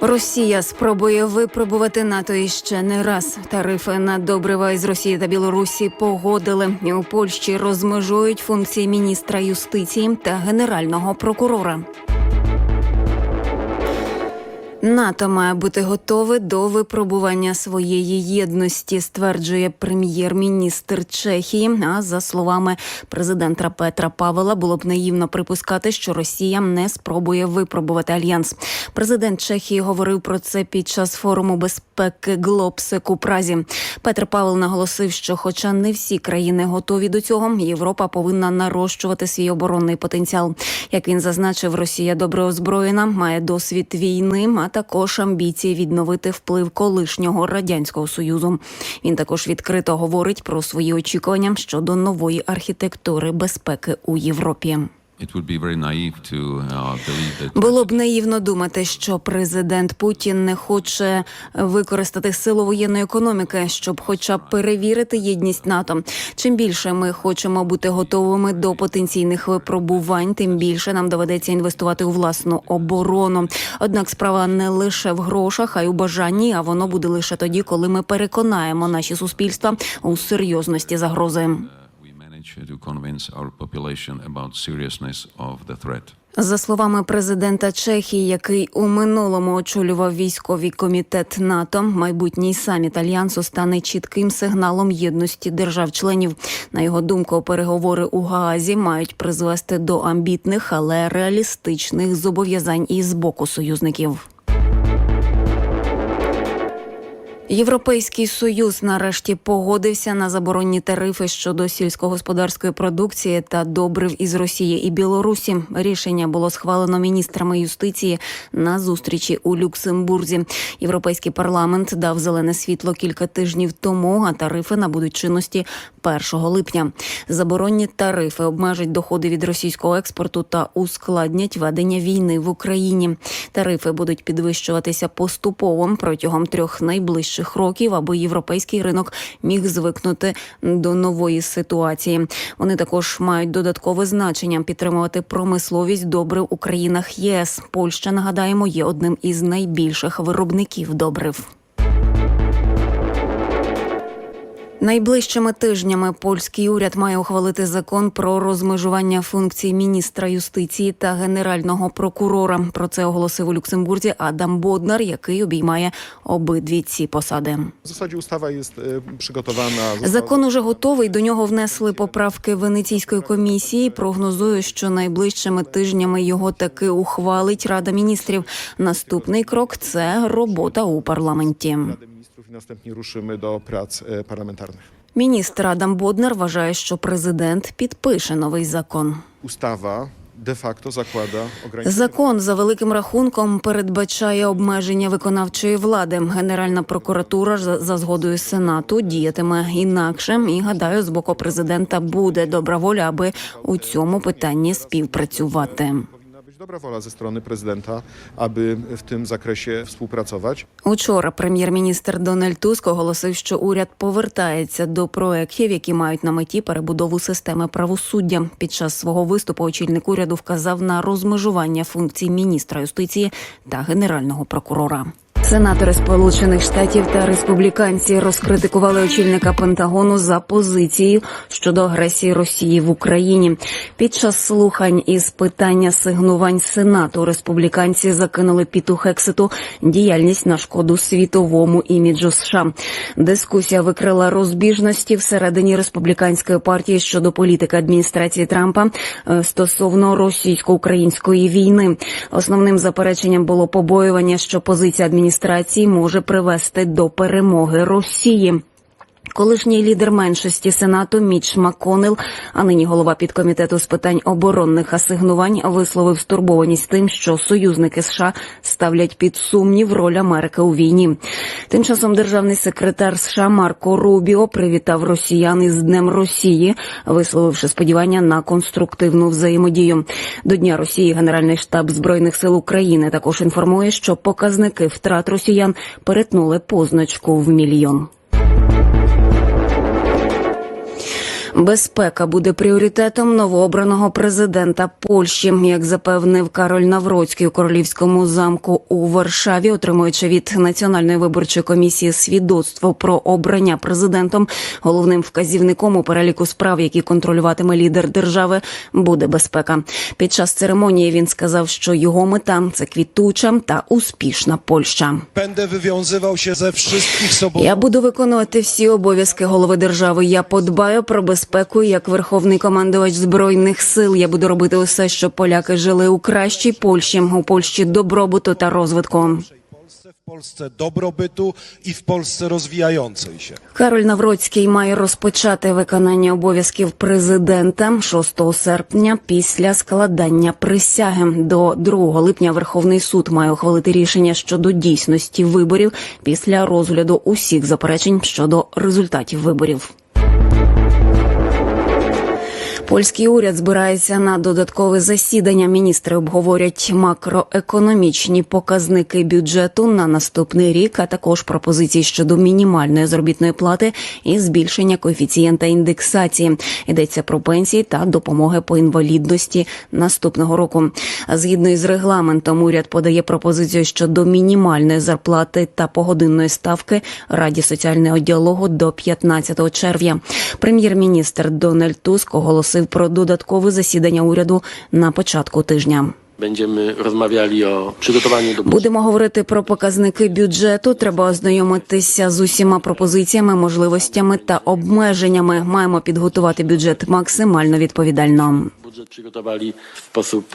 Росія спробує випробувати НАТО іще не раз. Тарифи на добрива із Росії та Білорусі погодили. У Польщі розмежують функції міністра юстиції та генерального прокурора. НАТО має бути готове до випробування своєї єдності, стверджує прем'єр-міністр Чехії. А за словами президента Петра Павела, було б наївно припускати, що Росія не спробує випробувати альянс. Президент Чехії говорив про це під час форуму безпеки Глобсек у Празі. Петр Павел наголосив, що, хоча не всі країни готові до цього, Європа повинна нарощувати свій оборонний потенціал. Як він зазначив, Росія добре озброєна, має досвід війни, а також амбіції відновити вплив колишнього радянського союзу. Він також відкрито говорить про свої очікування щодо нової архітектури безпеки у Європі. Uh, Було б наївно думати, що президент Путін не хоче використати силу воєнної економіки, щоб, хоча б перевірити єдність НАТО. Чим більше ми хочемо бути готовими до потенційних випробувань, тим більше нам доведеться інвестувати у власну оборону. Однак справа не лише в грошах, а й у бажанні. А воно буде лише тоді, коли ми переконаємо наші суспільства у серйозності загрози. To convince our. За словами президента Чехії, який у минулому очолював військовий комітет НАТО, майбутній саміт альянсу стане чітким сигналом єдності держав-членів. На його думку, переговори у Гаазі мають призвести до амбітних, але реалістичних зобов'язань із боку союзників. Європейський союз нарешті погодився на заборонні тарифи щодо сільськогосподарської продукції та добрив із Росії і Білорусі. Рішення було схвалено міністрами юстиції на зустрічі у Люксембурзі. Європейський парламент дав зелене світло кілька тижнів тому, а тарифи набудуть чинності 1 липня. Заборонні тарифи обмежать доходи від російського експорту та ускладнять ведення війни в Україні. Тарифи будуть підвищуватися поступово протягом трьох найближчих років, аби європейський ринок міг звикнути до нової ситуації. Вони також мають додаткове значення підтримувати промисловість добрив у країнах ЄС. Польща нагадаємо є одним із найбільших виробників добрив. Найближчими тижнями польський уряд має ухвалити закон про розмежування функцій міністра юстиції та генерального прокурора. Про це оголосив у Люксембурзі Адам Боднар, який обіймає обидві ці посади. W zasadzie ustawa jest e, Закон уже готовий. До нього внесли поправки Венеційської комісії. Прогнозую, що найближчими тижнями його таки ухвалить Рада міністрів. Наступний крок це робота у парламенті. Następnie ruszymy do prac e, parlamentarnych. Міністр Адам Боднар вважає, що президент підпише новий закон. Ustawa de facto zakłada ograniczenie. Закон за великим рахунком передбачає обмеження виконавчої влади. Генеральна прокуратура за згодою сенату діятиме інакше. І гадаю, з боку президента буде добра воля, аби у цьому питанні співпрацювати. Dobra wola ze strony prezydenta, aby w tym zakresie współpracować. Учора прем'єр-міністр Дональд Туск оголосив, що уряд повертається до проєктів, які мають на меті перебудову системи правосуддя. Під час свого виступу очільник уряду вказав на розмежування функцій міністра юстиції та генерального прокурора. Сенатори Сполучених Штатів та республіканці розкритикували очільника Пентагону за позицією щодо агресії Росії в Україні. Під час слухань із питання сигнувань Сенату республіканці закинули піту Хекситу діяльність на шкоду світовому іміджу США. Дискусія викрила розбіжності всередині республіканської партії щодо політики адміністрації Трампа е, стосовно російсько-української війни. Основним запереченням було побоювання, що позиція адміністрації може привести до перемоги Росії. Колишній лідер меншості сенату Міч Маконел, а нині голова підкомітету з питань оборонних асигнувань, висловив стурбованість тим, що союзники США ставлять під сумнів роль Америки у війні. Тим часом державний секретар США Марко Рубіо привітав росіян із Днем Росії, висловивши сподівання на конструктивну взаємодію. До Дня Росії Генеральний штаб збройних сил України також інформує, що показники втрат росіян перетнули позначку в мільйон. Безпека буде пріоритетом новообраного президента Польщі, як запевнив Кароль Навроцький у королівському замку у Варшаві, отримуючи від національної виборчої комісії свідоцтво про обрання президентом. Головним вказівником у переліку справ, які контролюватиме лідер держави, буде безпека. Під час церемонії він сказав, що його мета це квітуча та успішна Польща. Я буду виконувати всі обов'язки голови держави. Я подбаю про безпеку як верховний командувач збройних сил. Я буду робити усе, щоб поляки жили у кращій Польщі, у Польщі добробуту та розвитку. Polsce, w Polsce dobrobytu i w Polsce. Кароль Навроцький має розпочати виконання обов'язків президента 6 серпня після складання присяги. До 2 липня Верховний суд має ухвалити рішення щодо дійсності виборів після розгляду усіх заперечень щодо результатів виборів. Польський уряд збирається на додаткове засідання. Міністри обговорять макроекономічні показники бюджету на наступний рік, а також пропозиції щодо мінімальної заробітної плати і збільшення коефіцієнта індексації. Йдеться про пенсії та допомоги по інвалідності наступного року. Згідно із регламентом, уряд подає пропозицію щодо мінімальної зарплати та погодинної ставки Раді соціального діалогу до 15 червня. Прем'єр-міністр Дональд Туск оголосив про додаткове засідання уряду на початку тижня. Будемо говорити про показники бюджету. Треба ознайомитися з усіма пропозиціями, можливостями та обмеженнями. Маємо підготувати бюджет максимально відповідально. Przygotowali w sposób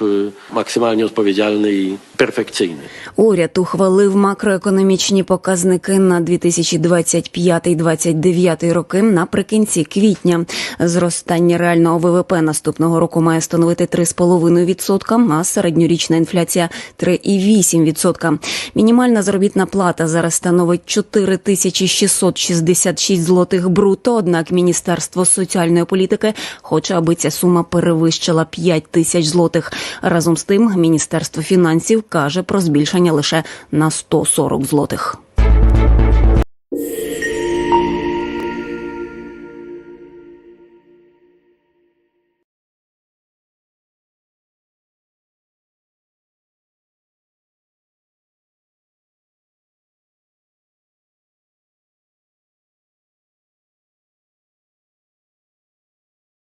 maksymalnie odpowiedzialny i perfekcyjny. Уряд ухвалив макроекономічні показники на 2025-2029 роки наприкінці квітня. Зростання реального ВВП наступного року має становити 3,5%, а середньорічна інфляція 3,8%. Мінімальна заробітна плата зараз становить 4666 злотих бруто. Однак Міністерство соціальної політики хоче, аби ця сума перевищила 5 тисяч злотих. Разом з тим, Міністерство фінансів каже про збільшення лише на 140 злотих.